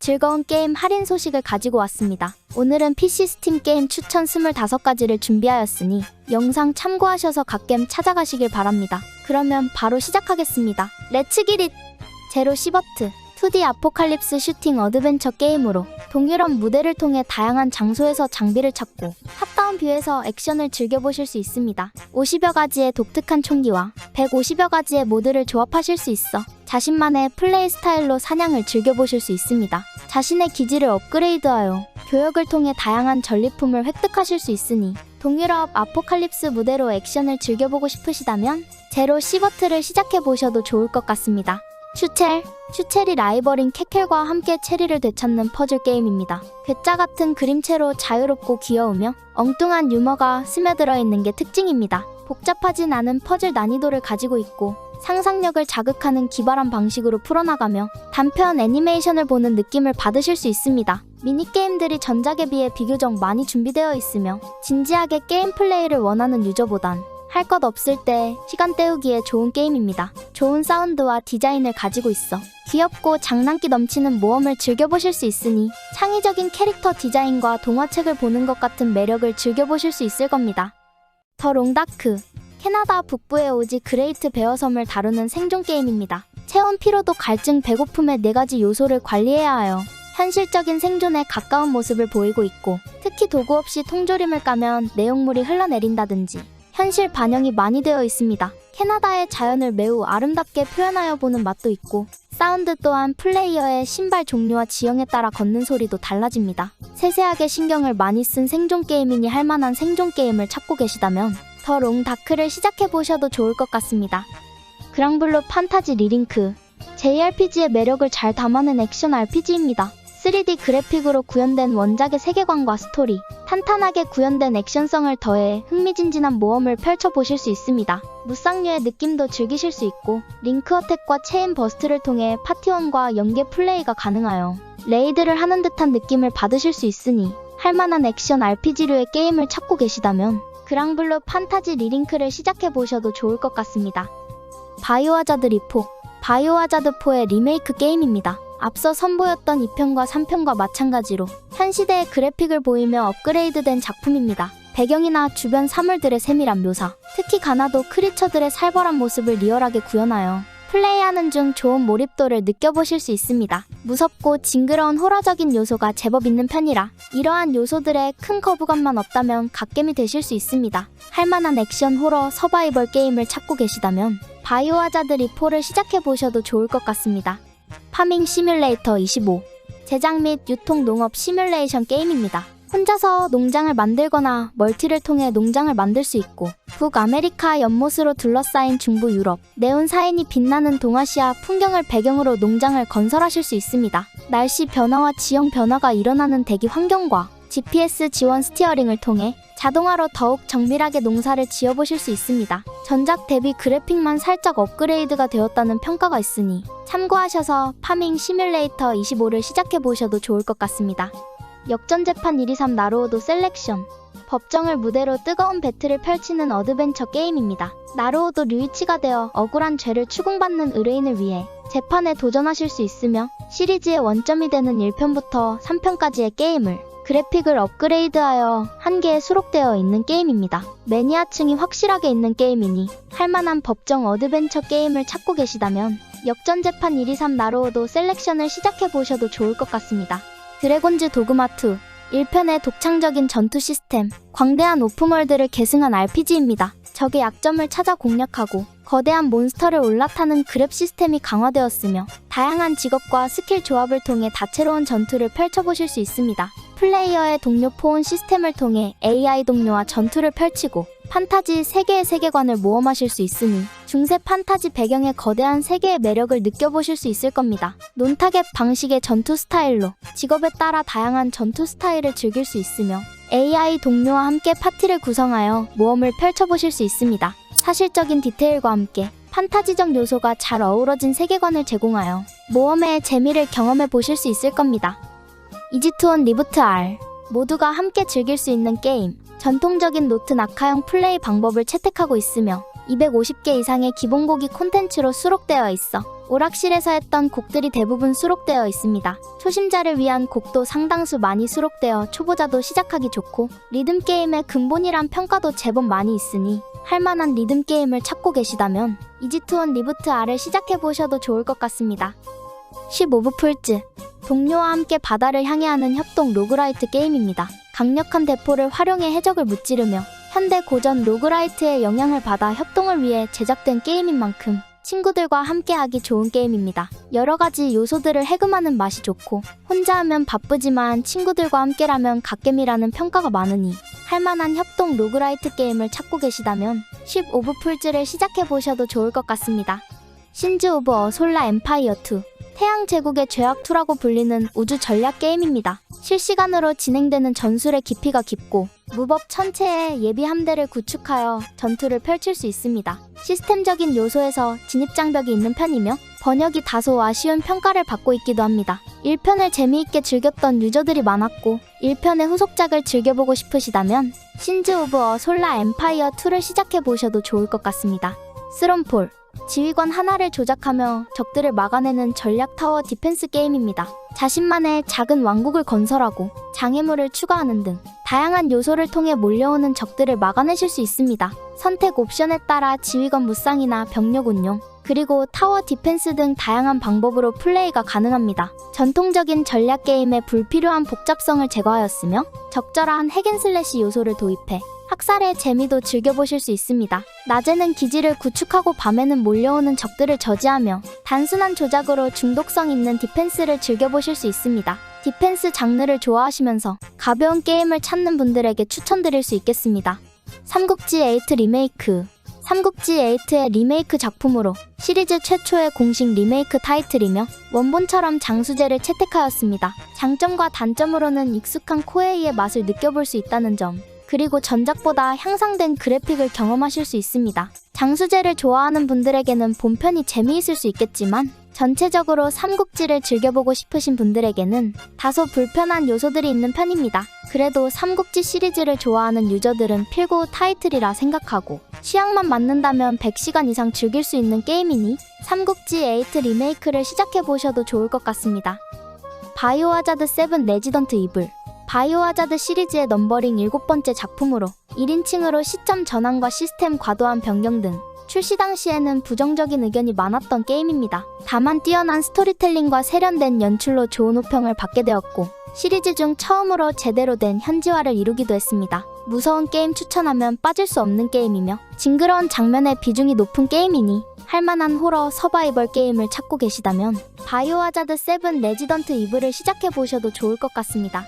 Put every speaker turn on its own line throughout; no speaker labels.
즐거운 게임 할인 소식을 가지고 왔습니다. 오늘은 PC 스팀 게임 추천 25가지를 준비하였으니 영상 참고하셔서 각 게임 찾아가시길 바랍니다. 그러면 바로 시작하겠습니다. 렛츠 기릿! 제로 시버트 2D 아포칼립스 슈팅 어드벤처 게임으로 동유럽 무대를 통해 다양한 장소에서 장비를 찾고 탑다운 뷰에서 액션을 즐겨보실 수 있습니다. 50여 가지의 독특한 총기와 150여 가지의 모드를 조합하실 수 있어 자신만의 플레이 스타일로 사냥을 즐겨보실 수 있습니다. 자신의 기지를 업그레이드하여 교역을 통해 다양한 전리품을 획득하실 수 있으니 동유럽 아포칼립스 무대로 액션을 즐겨보고 싶으시다면 제로 시버트를 시작해보셔도 좋을 것 같습니다. 슈첼, 슈첼이 라이벌인 캐켈과 함께 체리를 되찾는 퍼즐 게임입니다. 괴짜 같은 그림체로 자유롭고 귀여우며 엉뚱한 유머가 스며들어 있는 게 특징입니다. 복잡하진 않은 퍼즐 난이도를 가지고 있고 상상력을 자극하는 기발한 방식으로 풀어나가며 단편 애니메이션을 보는 느낌을 받으실 수 있습니다. 미니게임들이 전작에 비해 비교적 많이 준비되어 있으며 진지하게 게임 플레이를 원하는 유저보단 할 것 없을 때 시간 때우기에 좋은 게임입니다. 좋은 사운드와 디자인을 가지고 있어 귀엽고 장난기 넘치는 모험을 즐겨보실 수 있으니 창의적인 캐릭터 디자인과 동화책을 보는 것 같은 매력을 즐겨보실 수 있을 겁니다. 더 롱다크 캐나다 북부의 오지 그레이트 베어 섬을 다루는 생존 게임입니다. 체온 피로도 갈증 배고픔의 네 가지 요소를 관리해야 하여 현실적인 생존에 가까운 모습을 보이고 있고 특히 도구 없이 통조림을 까면 내용물이 흘러내린다든지 현실 반영이 많이 되어 있습니다. 캐나다의 자연을 매우 아름답게 표현하여 보는 맛도 있고 사운드 또한 플레이어의 신발 종류와 지형에 따라 걷는 소리도 달라집니다. 세세하게 신경을 많이 쓴 생존 게임이니 할 만한 생존 게임을 찾고 계시다면 더 롱 다크를 시작해 보셔도 좋을 것 같습니다. 그랑블루 판타지 리링크 JRPG의 매력을 잘 담아낸 액션 RPG입니다. 3D 그래픽으로 구현된 원작의 세계관과 스토리, 탄탄하게 구현된 액션성을 더해 흥미진진한 모험을 펼쳐보실 수 있습니다. 무쌍류의 느낌도 즐기실 수 있고, 링크 어택과 체인 버스트를 통해 파티원과 연계 플레이가 가능하여 레이드를 하는 듯한 느낌을 받으실 수 있으니, 할만한 액션 RPG류의 게임을 찾고 계시다면, 그랑블루 판타지 리링크를 시작해보셔도 좋을 것 같습니다. 바이오하자드 리포 바이오하자드 4의 리메이크 게임입니다. 앞서 선보였던 2편과 3편과 마찬가지로 현 시대의 그래픽을 보이며 업그레이드된 작품입니다. 배경이나 주변 사물들의 세밀한 묘사, 특히 가나도 크리처들의 살벌한 모습을 리얼하게 구현하여 플레이하는 중 좋은 몰입도를 느껴보실 수 있습니다. 무섭고 징그러운 호러적인 요소가 제법 있는 편이라 이러한 요소들에 큰 거부감만 없다면 갓겜이 되실 수 있습니다. 할만한 액션 호러 서바이벌 게임을 찾고 계시다면 바이오하자드 리포를 시작해보셔도 좋을 것 같습니다. 파밍 시뮬레이터 25 제작 및 유통 농업 시뮬레이션 게임입니다. 혼자서 농장을 만들거나 멀티를 통해 농장을 만들 수 있고 북 아메리카 연못으로 둘러싸인 중부 유럽, 네온 사인이 빛나는 동아시아 풍경을 배경으로 농장을 건설하실 수 있습니다. 날씨 변화와 지형 변화가 일어나는 대기 환경과 GPS 지원 스티어링을 통해 자동화로 더욱 정밀하게 농사를 지어보실 수 있습니다. 전작 대비 그래픽만 살짝 업그레이드가 되었다는 평가가 있으니 참고하셔서 파밍 시뮬레이터 25를 시작해보셔도 좋을 것 같습니다. 역전재판 123 나루오도 셀렉션 법정을 무대로 뜨거운 배틀을 펼치는 어드벤처 게임입니다. 나루오도 류이치가 되어 억울한 죄를 추궁받는 의뢰인을 위해 재판에 도전하실 수 있으며 시리즈의 원점이 되는 1편부터 3편까지의 게임을 그래픽을 업그레이드하여 한 개에 수록되어 있는 게임입니다. 매니아층이 확실하게 있는 게임이니 할만한 법정 어드벤처 게임을 찾고 계시다면 역전재판 123 나루오도 셀렉션을 시작해보셔도 좋을 것 같습니다. 드래곤즈 도그마2 1편의 독창적인 전투 시스템, 광대한 오픈월드를 계승한 RPG입니다. 적의 약점을 찾아 공략하고 거대한 몬스터를 올라타는 그랩 시스템이 강화되었으며 다양한 직업과 스킬 조합을 통해 다채로운 전투를 펼쳐보실 수 있습니다. 플레이어의 동료 포온 시스템을 통해 AI 동료와 전투를 펼치고 판타지 세계의 세계관을 모험하실 수 있으니 중세 판타지 배경의 거대한 세계의 매력을 느껴보실 수 있을 겁니다. 논타겟 방식의 전투 스타일로 직업에 따라 다양한 전투 스타일을 즐길 수 있으며 AI 동료와 함께 파티를 구성하여 모험을 펼쳐보실 수 있습니다. 사실적인 디테일과 함께 판타지적 요소가 잘 어우러진 세계관을 제공하여 모험의 재미를 경험해 보실 수 있을 겁니다. 이지투원 리부트 R 모두가 함께 즐길 수 있는 게임 전통적인 노트 낙하형 플레이 방법을 채택하고 있으며 250개 이상의 기본고기 콘텐츠로 수록되어 있어 오락실에서 했던 곡들이 대부분 수록되어 있습니다. 초심자를 위한 곡도 상당수 많이 수록되어 초보자도 시작하기 좋고 리듬 게임의 근본이란 평가도 제법 많이 있으니 할만한 리듬 게임을 찾고 계시다면 이지투원 리부트 R을 시작해 보셔도 좋을 것 같습니다. 15부 풀즈 동료와 함께 바다를 향해 하는 협동 로그라이트 게임입니다. 강력한 대포를 활용해 해적을 무찌르며 현대 고전 로그라이트의 영향을 받아 협동을 위해 제작된 게임인 만큼 친구들과 함께하기 좋은 게임입니다. 여러 가지 요소들을 해금하는 맛이 좋고 혼자 하면 바쁘지만 친구들과 함께라면 갓겜이라는 평가가 많으니 할만한 협동 로그라이트 게임을 찾고 계시다면 15부 풀즈를 시작해 보셔도 좋을 것 같습니다. 신즈 오브 어솔라 엠파이어 2 태양 제국의 죄악2라고 불리는 우주 전략 게임입니다. 실시간으로 진행되는 전술의 깊이가 깊고 무법 천체의 예비 함대를 구축하여 전투를 펼칠 수 있습니다. 시스템적인 요소에서 진입장벽이 있는 편이며 번역이 다소 아쉬운 평가를 받고 있기도 합니다. 1편을 재미있게 즐겼던 유저들이 많았고 1편의 후속작을 즐겨보고 싶으시다면 신즈 오브 어 솔라 엠파이어 2를 시작해 보셔도 좋을 것 같습니다. 스론폴 지휘관 하나를 조작하며 적들을 막아내는 전략 타워 디펜스 게임입니다. 자신만의 작은 왕국을 건설하고 장애물을 추가하는 등 다양한 요소를 통해 몰려오는 적들을 막아내실 수 있습니다. 선택 옵션에 따라 지휘관 무쌍이나 병력 운용, 그리고 타워 디펜스 등 다양한 방법으로 플레이가 가능합니다. 전통적인 전략 게임의 불필요한 복잡성을 제거하였으며 적절한 핵앤슬래시 요소를 도입해 학살의 재미도 즐겨보실 수 있습니다. 낮에는 기지를 구축하고 밤에는 몰려오는 적들을 저지하며 단순한 조작으로 중독성 있는 디펜스를 즐겨보실 수 있습니다. 디펜스 장르를 좋아하시면서 가벼운 게임을 찾는 분들에게 추천드릴 수 있겠습니다. 삼국지 8 리메이크 삼국지 8의 리메이크 작품으로 시리즈 최초의 공식 리메이크 타이틀이며 원본처럼 장수제를 채택하였습니다. 장점과 단점으로는 익숙한 코에이의 맛을 느껴볼 수 있다는 점, 그리고 전작보다 향상된 그래픽을 경험하실 수 있습니다. 장수제를 좋아하는 분들에게는 본편이 재미있을 수 있겠지만 전체적으로 삼국지를 즐겨보고 싶으신 분들에게는 다소 불편한 요소들이 있는 편입니다. 그래도 삼국지 시리즈를 좋아하는 유저들은 필고 타이틀이라 생각하고 취향만 맞는다면 100시간 이상 즐길 수 있는 게임이니 삼국지 8 리메이크를 시작해 보셔도 좋을 것 같습니다. 바이오하자드 7 레지던트 이블 바이오하자드 시리즈의 넘버링 7번째 작품으로 1인칭으로 시점 전환과 시스템 과도한 변경 등 출시 당시에는 부정적인 의견이 많았던 게임입니다. 다만 뛰어난 스토리텔링과 세련된 연출로 좋은 호평을 받게 되었고 시리즈 중 처음으로 제대로 된 현지화를 이루기도 했습니다. 무서운 게임 추천하면 빠질 수 없는 게임이며 징그러운 장면의 비중이 높은 게임이니 할만한 호러 서바이벌 게임을 찾고 계시다면 바이오하자드 7 레지던트 이브를 시작해 보셔도 좋을 것 같습니다.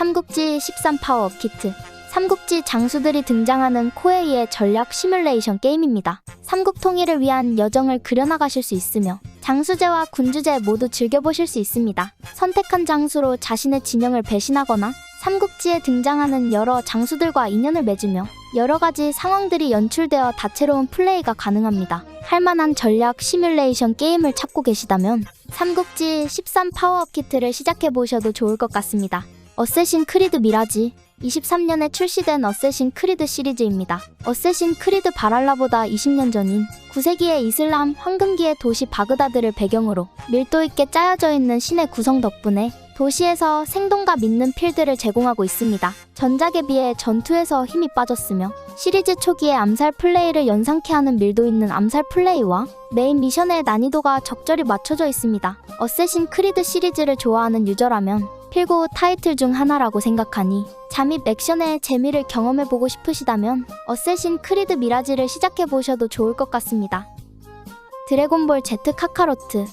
삼국지 13 파워업 키트 삼국지 장수들이 등장하는 코에이의 전략 시뮬레이션 게임입니다. 삼국 통일을 위한 여정을 그려나가실 수 있으며 장수제와 군주제 모두 즐겨보실 수 있습니다. 선택한 장수로 자신의 진영을 배신하거나 삼국지에 등장하는 여러 장수들과 인연을 맺으며 여러 가지 상황들이 연출되어 다채로운 플레이가 가능합니다. 할만한 전략 시뮬레이션 게임을 찾고 계시다면 삼국지 13 파워업 키트를 시작해 보셔도 좋을 것 같습니다. 어쌔신 크리드 미라지 23년에 출시된 어쌔신 크리드 시리즈입니다. 어쌔신 크리드 바랄라보다 20년 전인 9세기의 이슬람 황금기의 도시 바그다드를 배경으로 밀도 있게 짜여져 있는 신의 구성 덕분에 도시에서 생동감 있는 필드를 제공하고 있습니다. 전작에 비해 전투에서 힘이 빠졌으며 시리즈 초기에 암살 플레이를 연상케 하는 밀도 있는 암살 플레이와 메인 미션의 난이도가 적절히 맞춰져 있습니다. 어쌔신 크리드 시리즈를 좋아하는 유저라면 필고 타이틀 중 하나라고 생각하니 잠입 액션의 재미를 경험해보고 싶으시다면 어쌔신 크리드 미라지를 시작해보셔도 좋을 것 같습니다. 드래곤볼 Z 카카로트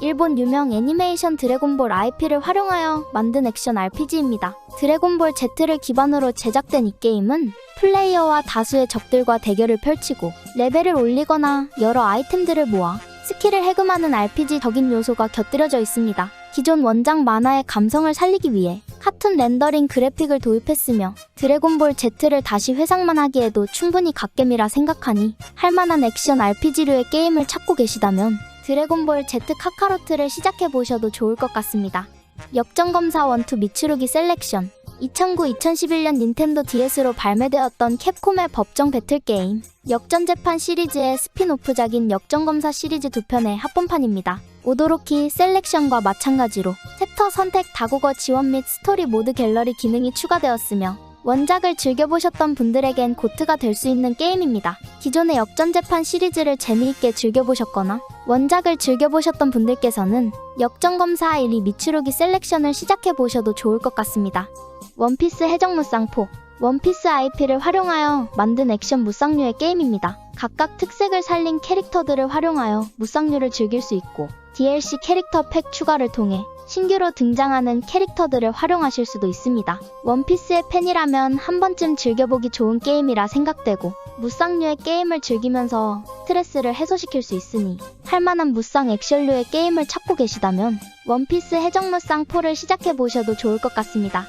일본 유명 애니메이션 드래곤볼 IP를 활용하여 만든 액션 RPG입니다. 드래곤볼 Z를 기반으로 제작된 이 게임은 플레이어와 다수의 적들과 대결을 펼치고 레벨을 올리거나 여러 아이템들을 모아 스킬을 해금하는 RPG적인 요소가 곁들여져 있습니다. 기존 원작 만화의 감성을 살리기 위해 카툰 렌더링 그래픽을 도입했으며 드래곤볼 Z를 다시 회상만 하기에도 충분히 갓겜이라 생각하니 할만한 액션 RPG류의 게임을 찾고 계시다면 드래곤볼 Z 카카로트를 시작해 보셔도 좋을 것 같습니다. 역전검사 원투 미츠루기 셀렉션 2009-2011년 닌텐도 DS로 발매되었던 캡콤의 법정 배틀 게임 역전재판 시리즈의 스핀오프작인 역전검사 시리즈 두 편의 합본판입니다. 오도로키 셀렉션과 마찬가지로 챕터 선택 다국어 지원 및 스토리 모드 갤러리 기능이 추가되었으며 원작을 즐겨보셨던 분들에겐 고트가 될 수 있는 게임입니다. 기존의 역전재판 시리즈를 재미있게 즐겨보셨거나 원작을 즐겨보셨던 분들께서는 역전검사 1위 미츠루기 셀렉션을 시작해보셔도 좋을 것 같습니다. 원피스 해적 무쌍포 원피스 IP를 활용하여 만든 액션 무쌍류의 게임입니다. 각각 특색을 살린 캐릭터들을 활용하여 무쌍류를 즐길 수 있고 DLC 캐릭터 팩 추가를 통해 신규로 등장하는 캐릭터들을 활용하실 수도 있습니다. 원피스의 팬이라면 한 번쯤 즐겨보기 좋은 게임이라 생각되고 무쌍류의 게임을 즐기면서 스트레스를 해소시킬 수 있으니 할만한 무쌍 액션류의 게임을 찾고 계시다면 원피스 해적 무쌍 4를 시작해보셔도 좋을 것 같습니다.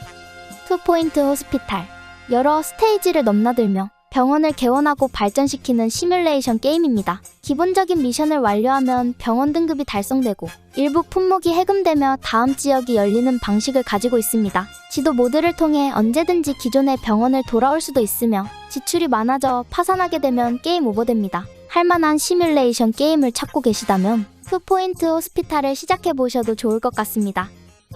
투포인트 호스피탈 여러 스테이지를 넘나들며 병원을 개원하고 발전시키는 시뮬레이션 게임입니다. 기본적인 미션을 완료하면 병원 등급이 달성되고 일부 품목이 해금되며 다음 지역이 열리는 방식을 가지고 있습니다. 지도 모드를 통해 언제든지 기존의 병원을 돌아올 수도 있으며 지출이 많아져 파산하게 되면 게임 오버됩니다. 할만한 시뮬레이션 게임을 찾고 계시다면 투포인트 호스피탈을 시작해보셔도 좋을 것 같습니다.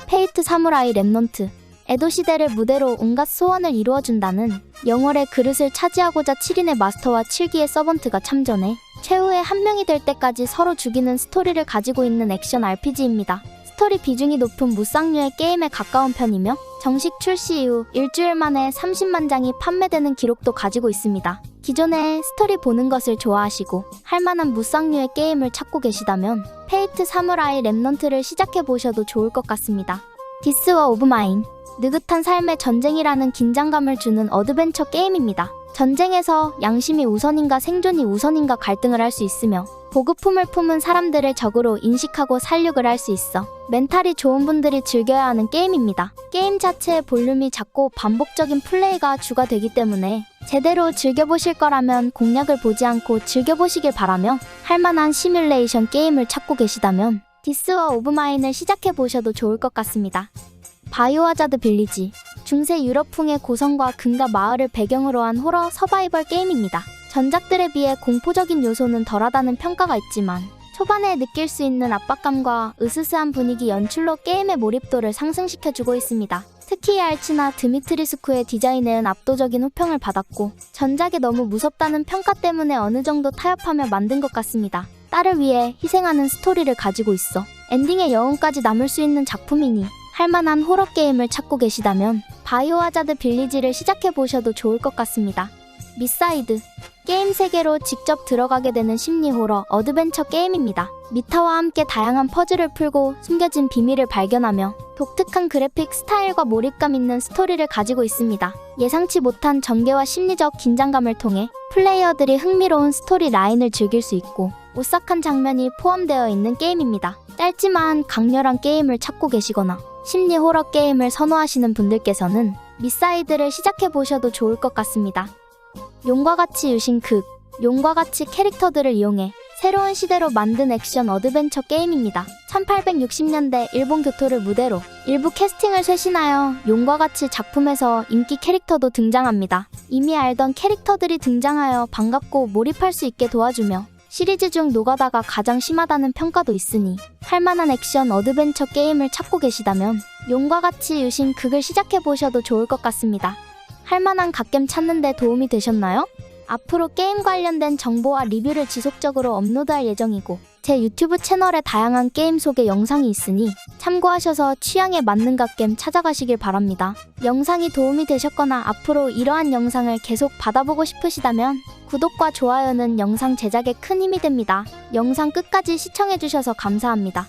페이트 사무라이 랩넌트 에도 시대를 무대로 온갖 소원을 이루어준다는 영월의 그릇을 차지하고자 7인의 마스터와 7기의 서번트가 참전해 최후의 한 명이 될 때까지 서로 죽이는 스토리를 가지고 있는 액션 RPG입니다. 스토리 비중이 높은 무쌍류의 게임에 가까운 편이며 정식 출시 이후 일주일 만에 30만 장이 판매되는 기록도 가지고 있습니다. 기존에 스토리 보는 것을 좋아하시고 할만한 무쌍류의 게임을 찾고 계시다면 페이트 사무라이 랩넌트를 시작해 보셔도 좋을 것 같습니다. 디스와 오브 마인 느긋한 삶의 전쟁이라는 긴장감을 주는 어드벤처 게임입니다. 전쟁에서 양심이 우선인가 생존이 우선인가 갈등을 할 수 있으며 보급품을 품은 사람들을 적으로 인식하고 살육을 할 수 있어 멘탈이 좋은 분들이 즐겨야 하는 게임입니다. 게임 자체의 볼륨이 작고 반복적인 플레이가 주가 되기 때문에 제대로 즐겨보실 거라면 공략을 보지 않고 즐겨보시길 바라며 할만한 시뮬레이션 게임을 찾고 계시다면 디스와 오브 마인을 시작해보셔도 좋을 것 같습니다. 바이오하자드 빌리지 중세 유럽풍의 고성과 금가 마을을 배경으로 한 호러 서바이벌 게임입니다. 전작들에 비해 공포적인 요소는 덜하다는 평가가 있지만 초반에 느낄 수 있는 압박감과 으스스한 분위기 연출로 게임의 몰입도를 상승시켜주고 있습니다. 특히 알치나 드미트리스쿠의 디자인은 압도적인 호평을 받았고 전작이 너무 무섭다는 평가 때문에 어느 정도 타협하며 만든 것 같습니다. 딸을 위해 희생하는 스토리를 가지고 있어 엔딩의 여운까지 남을 수 있는 작품이니 할만한 호러 게임을 찾고 계시다면 바이오하자드 빌리지를 시작해 보셔도 좋을 것 같습니다. 미사이드 게임 세계로 직접 들어가게 되는 심리 호러 어드벤처 게임입니다. 미타와 함께 다양한 퍼즐을 풀고 숨겨진 비밀을 발견하며 독특한 그래픽 스타일과 몰입감 있는 스토리를 가지고 있습니다. 예상치 못한 전개와 심리적 긴장감을 통해 플레이어들이 흥미로운 스토리 라인을 즐길 수 있고 오싹한 장면이 포함되어 있는 게임입니다. 짧지만 강렬한 게임을 찾고 계시거나 심리 호러 게임을 선호하시는 분들께서는 미사이드를 시작해 보셔도 좋을 것 같습니다. 용과 같이 유신 극, 용과 같이 캐릭터들을 이용해 새로운 시대로 만든 액션 어드벤처 게임입니다. 1860년대 일본 교토를 무대로 일부 캐스팅을 쇄신하여 용과 같이 작품에서 인기 캐릭터도 등장합니다. 이미 알던 캐릭터들이 등장하여 반갑고 몰입할 수 있게 도와주며 시리즈 중 노가다가 가장 심하다는 평가도 있으니 할만한 액션 어드벤처 게임을 찾고 계시다면 용과 같이 유신 극을 시작해 보셔도 좋을 것 같습니다. 할만한 갓겜 찾는데 도움이 되셨나요? 앞으로 게임 관련된 정보와 리뷰를 지속적으로 업로드할 예정이고 제 유튜브 채널에 다양한 게임 소개 영상이 있으니 참고하셔서 취향에 맞는 갓겜 찾아가시길 바랍니다. 영상이 도움이 되셨거나 앞으로 이러한 영상을 계속 받아보고 싶으시다면 구독과 좋아요는 영상 제작에 큰 힘이 됩니다. 영상 끝까지 시청해주셔서 감사합니다.